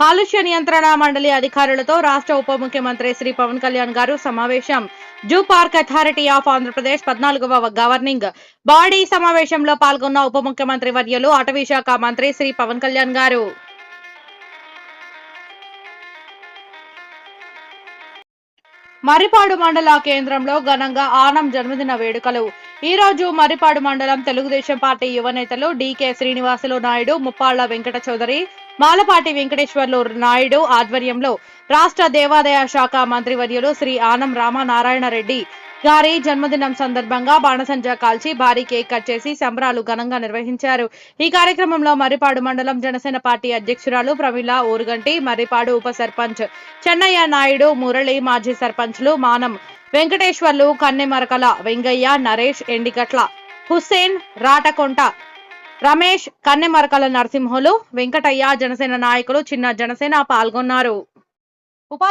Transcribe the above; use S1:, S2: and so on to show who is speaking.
S1: కాలుష్య నియంత్రణ మండలి అధికారులతో రాష్ట్ర ఉప ముఖ్యమంత్రి శ్రీ పవన్ కళ్యాణ్ గారు సమావేశం. Zoo park authority of Andhra Pradesh పద్నాలుగవ గవర్నింగ్. బాడీ సమావేశంలో పాల్గొన్న ఉప ముఖ్యమంత్రి వర్యులు అటవీ శాఖ మంత్రి శ్రీ పవన్ కళ్యాణ్ గారు. మర్రిపాడు మండల కేంద్రంలో ఘనంగా ఆనం జన్మదిన వేడుకలు. ఈ రోజు మర్రిపాడు మండలం తెలుగుదేశం పార్టీ యువ నేతలు డీకే శ్రీనివాసులు నాయుడు ముప్పాళ్ళ వెంకట చౌదరి మాలపాటి వెంకటేశ్వర్లు నాయుడు ఆధ్వర్యంలో రాష్ట్ర దేవాదాయ శాఖ మంత్రివర్యులు శ్రీ ఆనం రామనారాయణ రెడ్డి గారి జన్మదినం సందర్భంగా బాణసంజ కాల్చి భారీ కేక్ కట్ చేసి సంబరాలు ఘనంగా నిర్వహించారు. ఈ కార్యక్రమంలో మర్రిపాడు మండలం జనసేన పార్టీ అధ్యక్షురాలు ప్రమిళ ఊరుగంటి మర్రిపాడు ఉప సర్పంచ్ చెన్నయ్య నాయుడు మురళి మాజీ సర్పంచ్లు మానం వెంకటేశ్వర్లు కన్నెమరకల వెంగయ్య నరేష్ ఎండిగట్ల హుస్సేన్ రాటకొంట రమేష్ కన్నెమరకల నరసింహులు వెంకటయ్య జనసేన నాయకులు చిన్న జనసేన పాల్గొన్నారు. ఉపా